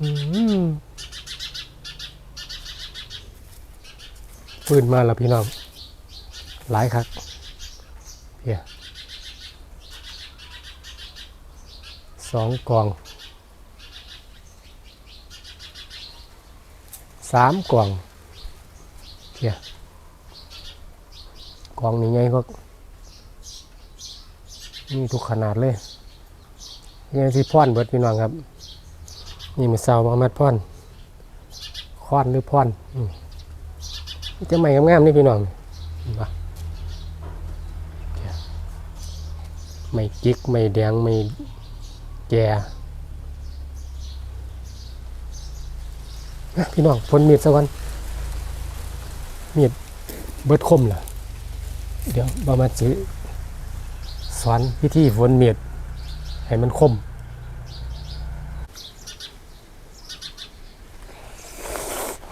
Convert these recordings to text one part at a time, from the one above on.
อืมปืนมาแล้วพี่น้อง หลายครับเพียสองกล่องสามกล่องเพียกล่องนี้ไงก็มีทุกขนาดเลยยังสิพ่อนเบิดพี่น้องครับ นี่มือเสาบามัดพ่อนค้อนหรือพ่อนอืมจะไม่งามๆนี่พี่น้องไม่จิกไม่แดงไม่แก่พี่น้องพ่นมีดสักวันมีดเบิดคมเหรอเดี๋ยวบามาซื้อสอนวิธีฝนเมีดให้มันคม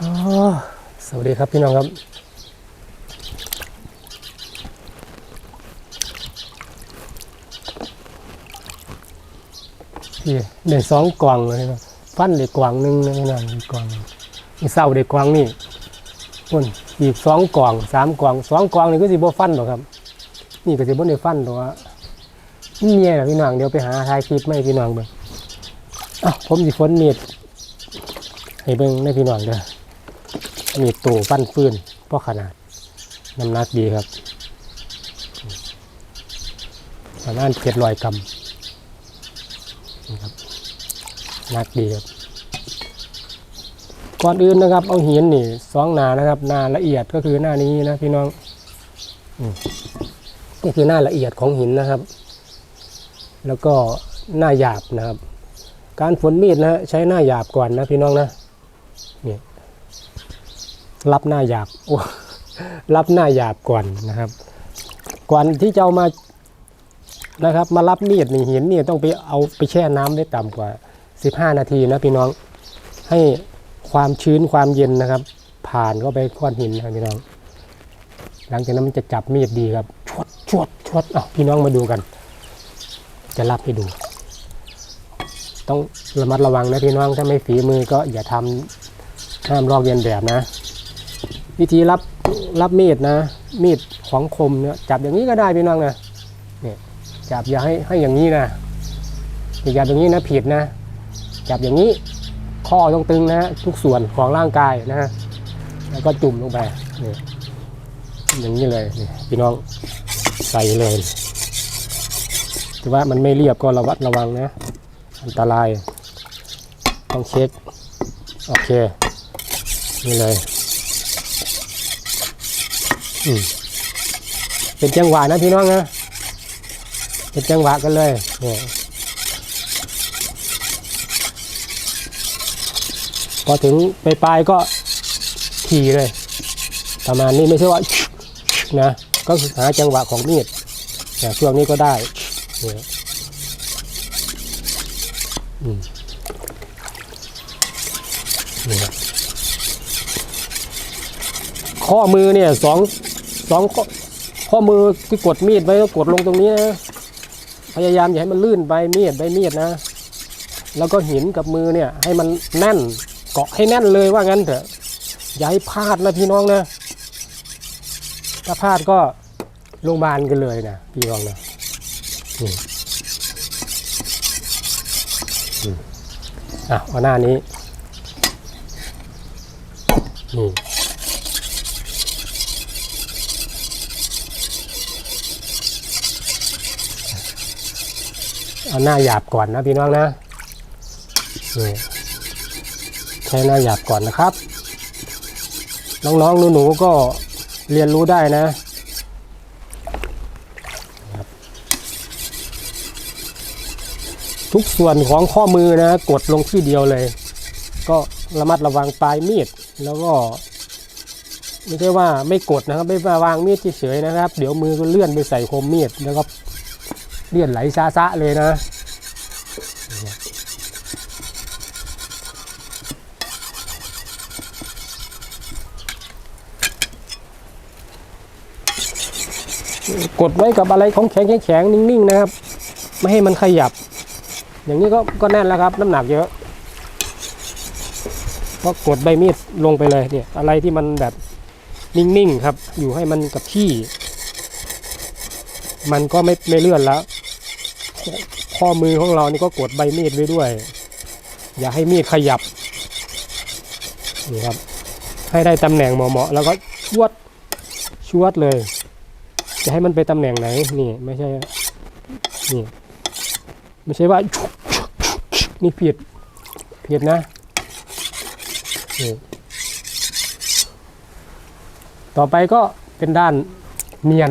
อ๋อสวัส ดีครับพี่น้องครับพี่เด็กสองกล่องเลยนะฟันเด็กกล่องหนึ่งนะพี่น้องอีกกล่องอีเศร้าเด็กกล่องนี่คนอีกสองกล่องสามกล่องสองกล่องนี่ก็สิบ่ฟันหรอกครับ นี่ก็สิบ่ได้ฟันหรอกนี่เมียนะพี่น้องเดี๋ยวไปหาทายคลิปไม่พี่น้องเบิ่งอะผมสิฝนเมีดให้เบิ่งในพี่น้องเด้อ มีตู่ฟันฟืนเพราะขนาดน้ำหนักดีครับประมาณเจ็ดร้อยกรัมนครับหนักดีครับก่อนอื่นนะครับ เอาหินนี่สองหนานะครับหนาละเอียดก็คือหน้านี้นะพี่น้องอก็คือหน้าละเอียดของหินนะครับ แล้วก็หน้าหยาบนะครับ การฝนมีดนะฮะใช้หน้าหยาบก่อนนะพี่น้องนะเนี่ย รับหน้าหยาบรับหน้าหยาบก่อนนะครับ ก่อนที่จะเอามานะครับ มารับมีดนี่หินนี่ต้องไปเอาไปแช่น้ำได้ต่ำกว่า 15 นาทีนะพี่น้องให้ความชื้นความเย็นนะครับ ผ่านเข้าไปก้อนหินนะพี่น้อง หลังจากนั้นมันจะจับมีดดีครับชวดชวดชวดอะพี่น้องมาดูกัน จะรับให้ดู ต้องระมัดระวังนะพี่น้องถ้าไม่ฝีมือก็อย่าทำห้ามลอกเลียนแบบนะ วิธีรับรับมีดนะ มีดของคมเนี่ยจับอย่างนี้ก็ได้พี่น้องนะเนี่ยจับอย่าให้ให้อย่างนี้นะอย่าจับอย่างนี้นะผิดนะ จับอย่างนี้ข้อต้องตึงนะทุกส่วนของร่างกายนะฮะแล้วก็จุ่มลงไปนี่อย่างนี้เลยนี่พี่น้องใส่เลยถือว่ามันไม่เรียบก็ระวัดระวังนะ อันตรายต้องเช็คโอเคนี่เลย เป็นจังหวะนะพี่น้องนะเป็นจังหวะกันเลยเนี่ยพอถึงไปปลายก็ขี่เลย ประมาณนี้ไม่ใช่ว่านะก็หาจังหวะของมีดนะช่วงนี้ก็ได้เนี่ยข้อมือเนี่ยสอง สองข้อข้อมือที่กดมีดไว้ก็กดลงตรงนี้นะพยายามอย่าให้มันลื่นไปมีดใบมีดนะ แล้วก็หินกับมือเนี่ย ให้มันแน่นเกาะให้แน่นเลยว่างั้นเถอะอย่าให้พลาดนะพี่น้องนะถ้าพลาดก็โรงพยาบาลกันเลยนะพี่น้องนะนี่อืมอะเอาหน้านี้นี่ เอาหน้าหยาบก่อนนะพี่น้องนะนี่ใช้หน้าหยาบก่อนนะครับ น้องๆหนูๆก็เรียนรู้ได้นะทุกส่วนของข้อมือนะกดลงที่เดียวเลย ก็ระมัดระวังปลายมีดแล้วก็ไม่ใช่ว่าไม่กดนะครับ ไม่วางมีดเฉยๆนะครับ เดี๋ยวมือก็เลื่อนไปใส่คมมีดแล้วก็ เลียดไหลซาซะเลยนะกดไว้กับอะไรของแข็งแข็งๆนิ่งๆนะครับ ไม่ให้มันขยับ อย่างนี้ก็ก็แน่นแล้วครับ น้ำหนักเยอะก็กดใบมีดลงไปเลยเนี่ยอะไรที่มันแบบนิ่งๆครับ อยู่ให้มันกับที่ มันก็ไม่ไม่เลื่อนแล้ว ข้อมือของเรานี่ก็กดใบมีดไว้ด้วย อย่าให้มีดขยับนี่ครับ ให้ได้ตำแหน่งเหมาะๆแล้วก็ชวดชวดเลย จะให้มันไปตำแหน่งไหนนี่ไม่ใช่นี่ไม่ใช่ว่านี่ผิดผิดนะนี่ต่อไปก็เป็นด้านเนียน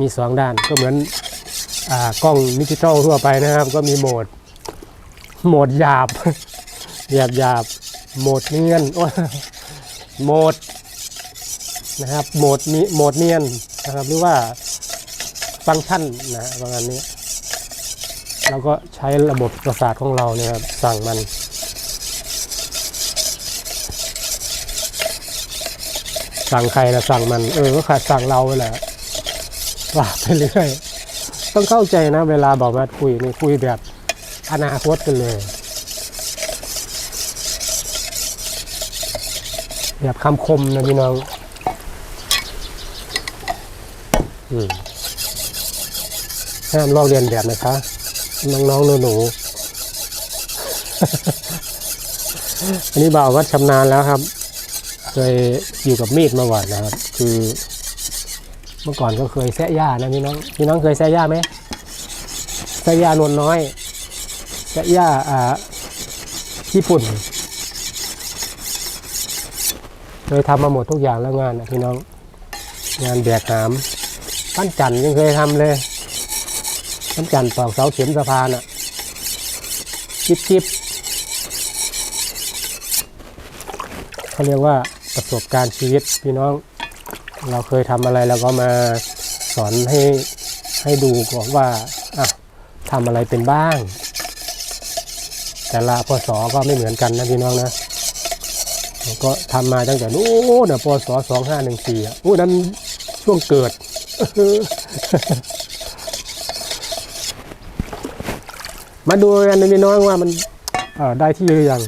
มีสองด้านก็เหมือน กล้องดิจิทัลทั่วไปนะครับ ก็มีโหมด โหมดหยาบหยาบหยาบโหมดเนียนโหมดนะครับโหมดนี้โหมดเนียนนะครับ หรือว่าฟังก์ชันนะประมาณนี้เราก็ใช้ระบบประสาทของเราเนี่ยครับสั่งมันสั่งใครนะสั่งมันเออก็ขาดสั่งเราไปแหละว่าไปเรื่อย ต้องเข้าใจนะ เวลาบอกว่าคุยนี่คุยแบบอนาคตกันเลย แบบคำคมนะพี่น้องอห้ามลอกเรียนแบบนะคะ น้องๆหนูๆอันนี้บ่าววัดชำนาญแล้วครับ เคยอยู่กับมีดมาก่อนนะครับ คือ เมื่อก่อนก็เคยแซะหญ้านะพี่น้องพี่น้องเคยแซะหญ้าไหมแซะหญ้านวลน้อยแซะหญ้าอ่าญี่ปุ่นเคยทำมาหมดทุกอย่างแล้วงานนะพี่น้อง งานแบกหามปั้นจันยังเคยทำเลยน้ำจันตอกเสาเข็มสะพานอะจิบจิบเขาเรียกว่าประสบการณ์ชีวิตพี่น้อง เราเคยทำอะไรเราก็มาสอนให้ให้ดูก่อนว่าอะทำอะไรเป็นบ้าง แต่ละพศก็ไม่เหมือนกันนะพี่น้องนะก็ทำมาตั้งแต่นู้นนะพศสองห้าหนึ่งสี่อะอู้นั้นช่วงเกิดมาดูกันนะพี่น้องว่ามันเอได้ที่หรือยัง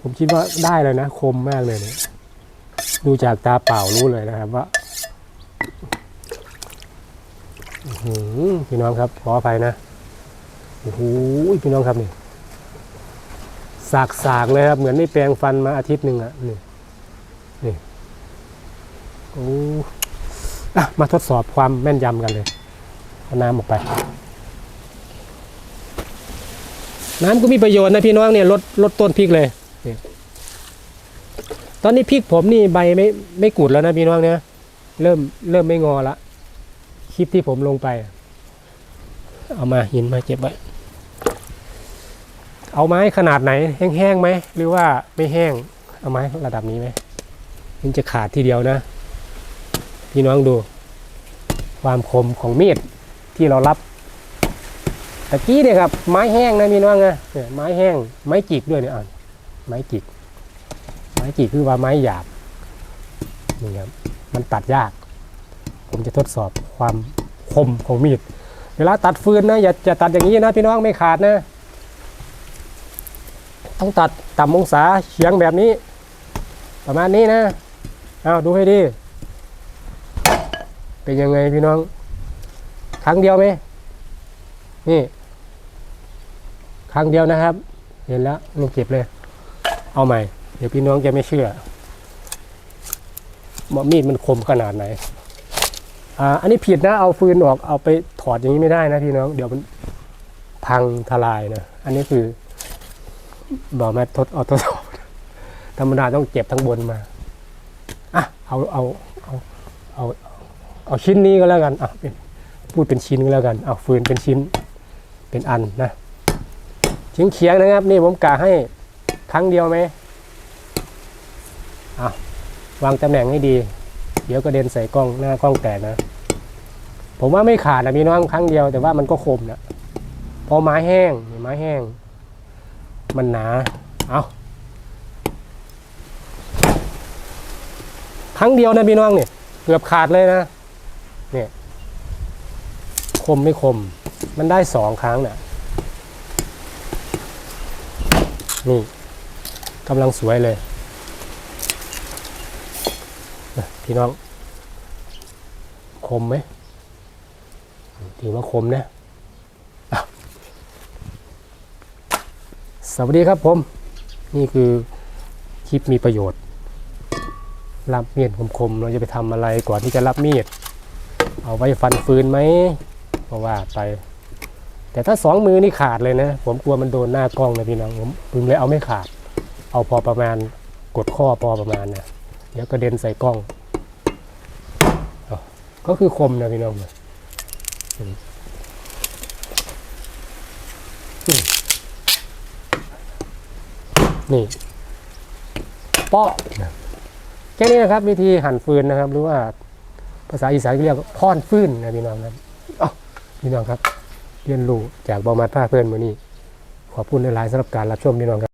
ผมคิดว่าได้เลยนะ คมมากเลยเนี่ย ดูจากตาเปล่ารู้เลยนะครับว่าพี่น้องครับขออภัยนะโอ้โหพี่น้องครับนี่สากสากๆเลยครับ เหมือนไม่แปรงฟันมาอาทิตย์หนึ่งอะนี่นี่โอ้อะมาทดสอบความแม่นยำกันเลยเอาน้ำออกไป น้ำก็มีประโยชน์นะพี่น้องเนี่ยลดลดต้นพริกเลย ตอนนี้พริกผมนี่ใบไม่ไม่กุดแล้วนะพี่น้องเนี่ยเริ่มเริ่มไม่งอละคลิปที่ผมลงไป เอามาหินมาเก็บไว้เอาไม้ขนาดไหน แห้งๆไหมหรือว่าไม่แห้ง เอาไม้ระดับนี้ไหมมันจะขาดทีเดียวนะ พี่น้องดู ความคมของมีดที่เรารับตะกี้เนี่ยครับ ไม้แห้งนะพี่น้องนะไม้แห้ง ไม้จิกด้วยเนี่ยอะไม้จิก ไม้จิคือว่าไม้หยาบนี่ครับมันตัดยาก ผมจะทดสอบความคมของมีด เวลาตัดฟืนนะอย่าจะตัดอย่างนี้นะพี่น้องไม่ขาดนะ ต้องตัดต่ำองศาเฉียงแบบนี้ ประมาณนี้นะเอาดูให้ดี เป็นยังไงพี่น้อง ครั้งเดียวไหมนี่ครั้งเดียวนะครับ เห็นแล้วลงเก็บเลย เอาใหม่ เดี๋ยวพี่น้องจะไม่เชื่อว่ามีดมันคมขนาดไหน อ่า อันนี้ผิดนะเอาฟืนออกเอาไปถอดอย่างนี้ไม่ได้นะพี่น้อง เดี๋ยวมันพังทลายนะ อันนี้คือบอกมาทดเอาทดสอบธรรมดาต้องเก็บทั้งบนมา อะ เอาเอาเอาเอาเอาชิ้นนี้ก็แล้วกัน อะเป็นพูดเป็นชิ้นก็แล้วกัน เอาฟืนเป็นชิ้นเป็นอันนะเฉียงเฉียงนะครับ นี่ผมกะให้ครั้งเดียวไหม อะวางตำแหน่งให้ดี เดี๋ยวกระเด็นใส่กล้องหน้ากล้องแตกนะ ผมว่าไม่ขาดนะพี่น้องครั้งเดียวแต่ว่ามันก็คมนะพอไม้แห้งนี่ไม้แห้ง มันหนา เอาครั้งเดียวนะพี่น้องเนี่ยเกือบขาดเลยนะเนี่ยคมไม่คม มันได้สองครั้งนี่ยนี่กำลังสวยเลยนะ พี่น้อง คมไหมถือว่าคมนะะสวัสดีครับผม นี่คือคลิปมีประโยชน์ รับมีดคมๆ เราจะไปทำอะไรก่อนที่จะรับมีด เอาไว้ฟันฟืนไหมเพราะว่าไป แต่ถ้าสองมือนี่ขาดเลยนะ ผมกลัวมันโดนหน้ากล้องนะพี่น้องผมผมเลยเอาไม่ขาด เอาพอประมาณกดข้อพอประมาณนะเดี๋ยวกระเด็นใส่กล้อง ก็คือคมนะพี่น้องนี่เปาะนะแค่นี้นะครับวิธีหั่นฟืนนะครับ หรือว่าภาษาอีสานเรียกพ่อนฟืนนะพี่น้องครับอ้าพี่น้องครับ เรียนรู้จากบอมาท่าเพื่อนมือนี้ขอบคุณหลายๆสำหรับการรับชมพี่น้องครับ